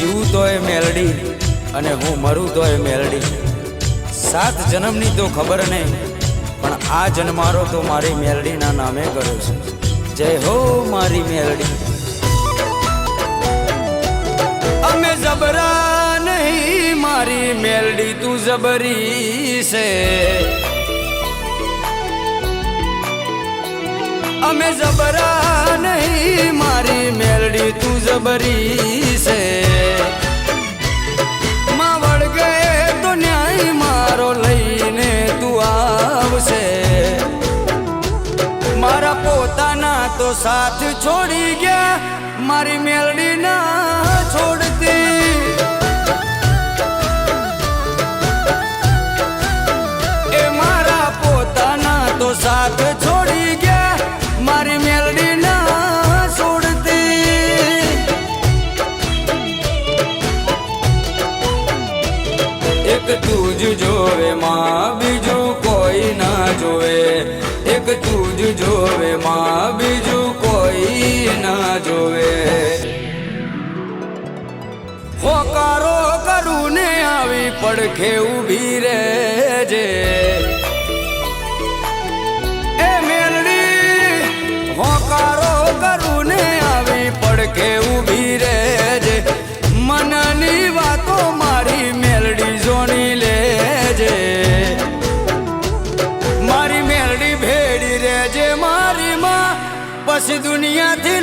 જીવું તોય મેલડી અને હું મરું તોય મેલડી. સાત જન્મની તો ખબર નહીં, પણ આ જન્મારો તો મારી મેલડીના નામે કર્યો છે. જય હો મારી મેલડી. અમે જબરા નહીં, મારી મેલડી તું જબરી છે. અમે જબરા નહીં, મારી મેલડી તું જબરી છે. માં વળગે તો ન્યાય મારો લઈને તું આવશે. મારા પોતાના તો સાથ છોડી ગયા, મારી મેલડી ના છોડતી. એ મારા પોતાના તો સાથ એક તું જોવે, માં બીજું કોઈ ના જોવે. એક તું જ જોવે, માં બીજું કોઈ ના જોવે. હોકારો કરું ને આવી પડખે ઊભી રહેજે. দুনিয়া দিন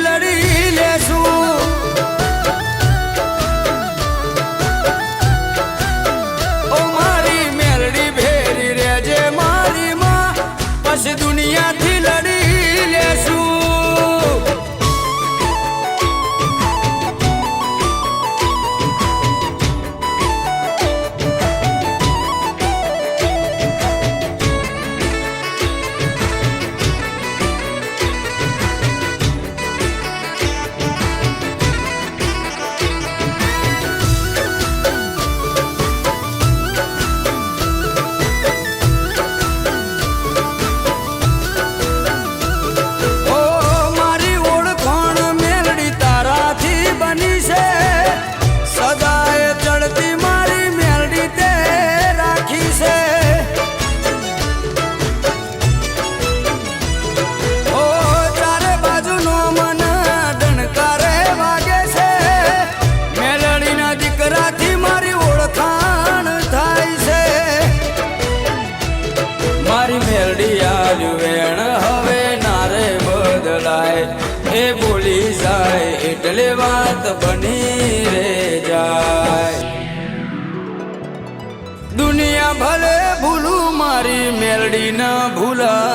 એ બોલી જાય, એટલે વાત બની રે જાય. દુનિયા ભલે ભૂલું, મારી મેલડી ના ભૂલાય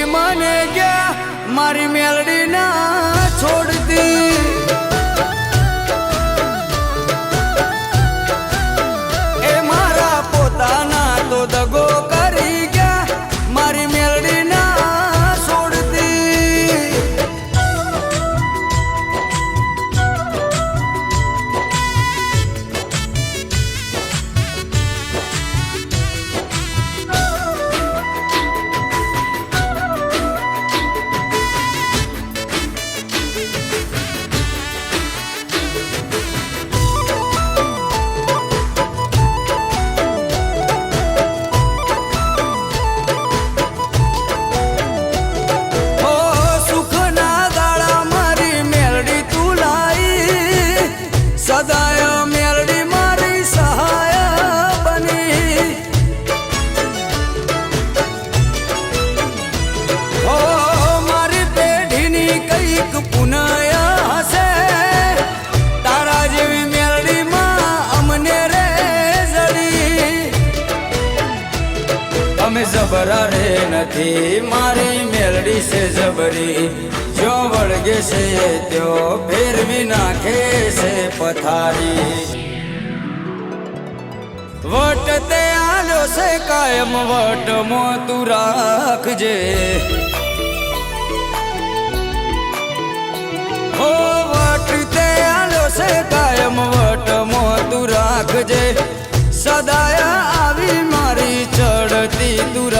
છોડી મને ગયા મારી મેલડી ના છોડતી. સદાય મેલડી અમે જબરા રે નથી મારી મેલડી છે જબરી જો વળગે છે ત્યો ફેરવી નાખે છે પથારી વટ તે આલો છે કાયમ વટ મો તું રાખજે હો વટ તે આલો છે કાયમ વટ મો તું રાખજે સદાયા ti dura.